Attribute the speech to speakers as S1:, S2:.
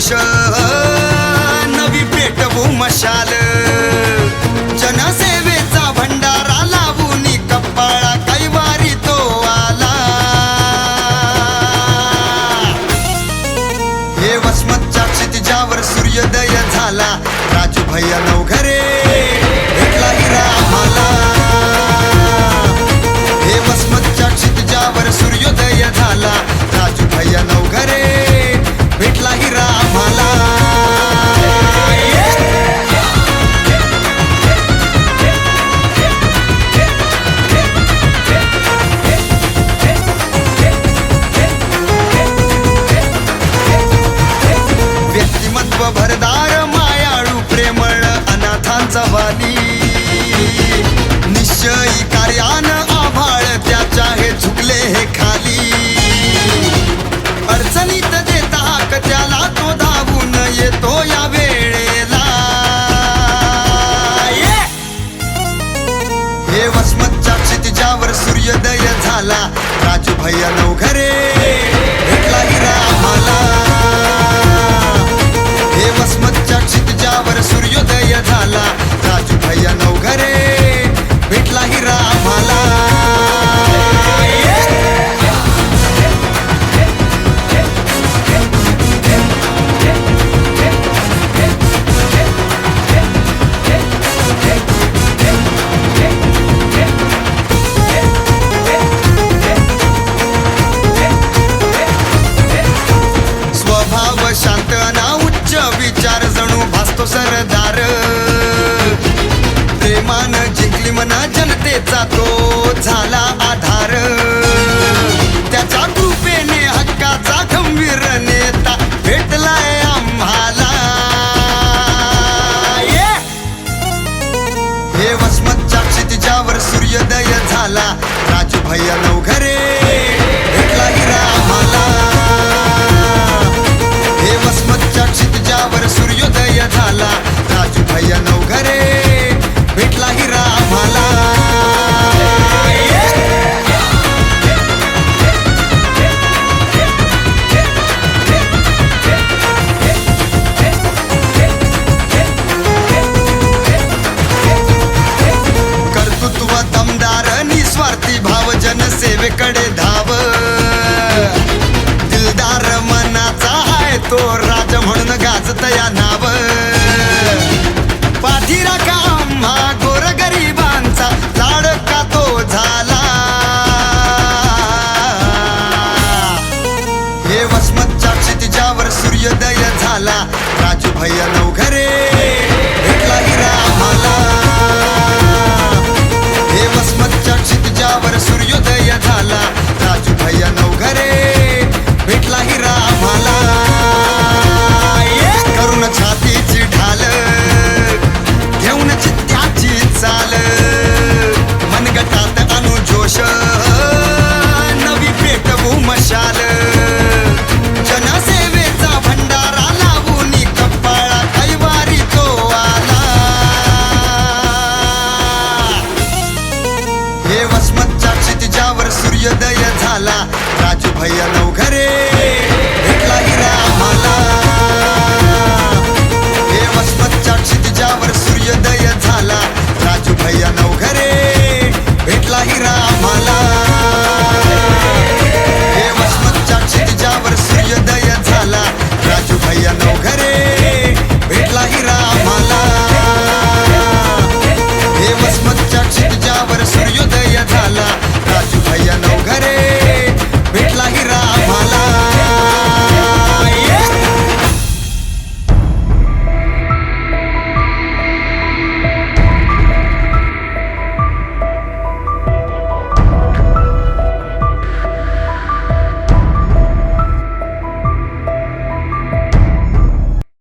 S1: जोश नवी पेटवू मशाल. जनसेवेचा भंडारा लावून कपाळा कैवारी तो आला. हे वसमतच्या क्षितिजावर सूर्योदय झाला. राजू भैया नवघरे अनाथांचा निश्चयी कार्यान आभाळ त्याच्या हे झुकले हे खाली. अडचणीत देता त्याला तो धावून येतो या वेळेला. हे वसमतच्या क्षितिजावर सूर्योदय झाला. राजू भैया नवघरे भेटला हिरा आम्हाला. हे वसमतच्या क्षितिजावर सूर्य झाला. राजू भैया नवघरे भेटला हिरा आम्हाला. स्वभाव शांत ना उच्च विचार जणू भासतो सरदार. त्याचा तो झाला आधार. त्याच्या कृपेने हक्काचा खंबीर नेता भेटलाय आम्हाला. हे वसमतच्या क्षितिजावर सूर्योदय झाला. राजू भैया नवघरे भेटला हिरा आम्हाला. हे वसमतच्या क्षितिजावर सूर्योदय झाला. राजू भैया नवघरे भेटला हिरा आम्हाला. कडे धाव. दिलदार मनाचा हाय तो राज म्हणून गाजत या नाव. पाठीरा का आम्हा गोरगरिबांचा लाडका तो झाला? हे वसमतच्या तिच्यावर सूर्योदय झाला. राजू भैया वसमतच्या